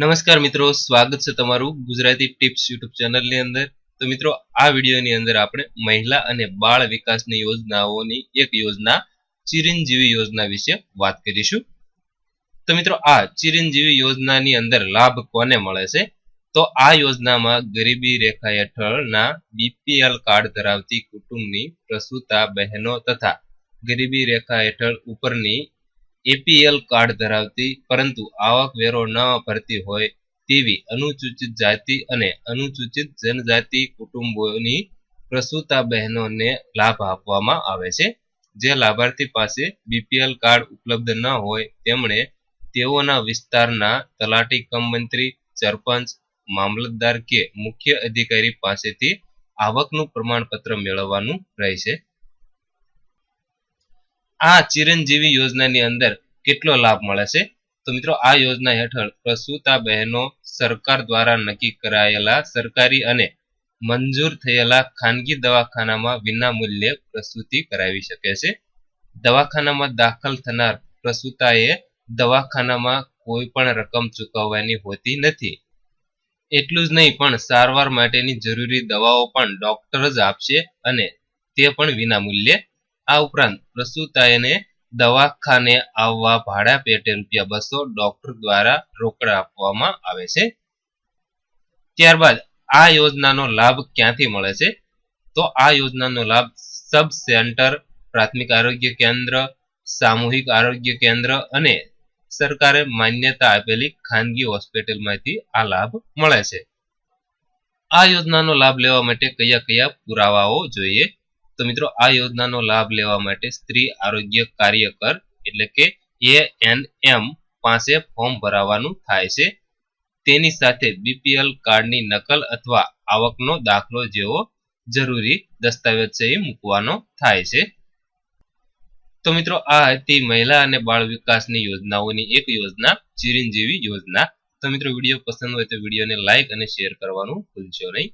નમસ્કાર મિત્રો, સ્વાગત છે તમારું ગુજરાતી ટિપ્સ યુટ્યુબ ચેનલની અંદર. તો મિત્રો, આ વિડીયોની અંદર આપણે મહિલા અને બાળ વિકાસની યોજનાઓની એક યોજના, ચિરંજીવી યોજના વિશે વાત કરીશું. તો મિત્રો, આ ચિરંજીવી યોજનાની અંદર લાભ કોને મળે છે? તો આ યોજનામાં ગરીબી રેખા હેઠળના બીપીએલ કાર્ડ ધરાવતી કુટુંબની પ્રસૂતા બહેનો તથા ગરીબી રેખા હેઠળ ઉપરની એપીએલ કાર્ડ ધરાવતી, પરંતુ આવક વેરો ન ભરતી હોય તેવી અનુસૂચિત જાતિ અને અનુસૂચિત જનજાતિ કુટુંબોની પ્રસૂતા બહેનોને લાભ આપવામાં આવે છે. જે લાભાર્થી પાસે બીપીએલ કાર્ડ ઉપલબ્ધ ન હોય, તેમણે તેઓના વિસ્તારના તલાટી કમ મંત્રી સરપંચ, મામલતદાર કે મુખ્ય અધિકારી પાસેથી આવકનું પ્રમાણપત્ર મેળવવાનું રહેશે. આ ચિરંજીવી યોજનાની અંદર કેટલો લાભ મળે છે? તો મિત્રો, આ યોજના હેઠળ પ્રસૂતા બહેનો સરકાર દ્વારા નક્કી કરાયેલા સરકારી અને મંજૂર થયેલા ખાનગી દવાખાનામાં વિના મૂલ્યે પ્રસૂતિ કરાવી શકે છે. દવાખાનામાં દાખલ થનાર પ્રસૂતાએ દવાખાનામાં કોઈ પણ રકમ ચૂકવવાની હોતી નથી. એટલું જ નહીં, પણ સારવાર માટેની જરૂરી દવાઓ પણ ડોક્ટર જ આપશે અને તે પણ વિના મૂલ્યે આ ઉપરાંત પ્રસૂતાએને દવાખાને આવવા ભાડા પેટે રૂપિયા બસો ડોક્ટર દ્વારા રોકડા આપવામાં આવે છે. ત્યારબાદ આ યોજનાનો લાભ ક્યાંથી મળે છે? તો આ યોજનાનો લાભ સબ સેન્ટર, પ્રાથમિક આરોગ્ય કેન્દ્ર, સામૂહિક આરોગ્ય કેન્દ્ર અને સરકારે માન્યતા આપેલી ખાનગી હોસ્પિટલમાંથી આ લાભ મળે છે. આ યોજનાનો લાભ લેવા માટે કયા કયા પુરાવાઓ જોઈએ? તો મિત્રો, આ યોજનાનો લાભ લેવા માટે સ્ત્રી આરોગ્ય કાર્યકર એટલે કે એએનએમ પાસે ફોર્મ ભરાવાનું થાય છે. તેની સાથે બીપીએલ કાર્ડની નકલ અથવા આવકનો દાખલો જેવો જરૂરી દસ્તાવેજ છે એ મૂકવાનો થાય છે. તો મિત્રો, આ હતી મહિલા અને બાળ વિકાસની યોજનાઓની એક યોજના, ચિરંજીવી યોજના. તો મિત્રો, વીડિયો પસંદ હોય તો વિડીયોને લાઇક અને શેર કરવાનું ભૂલશો નહીં.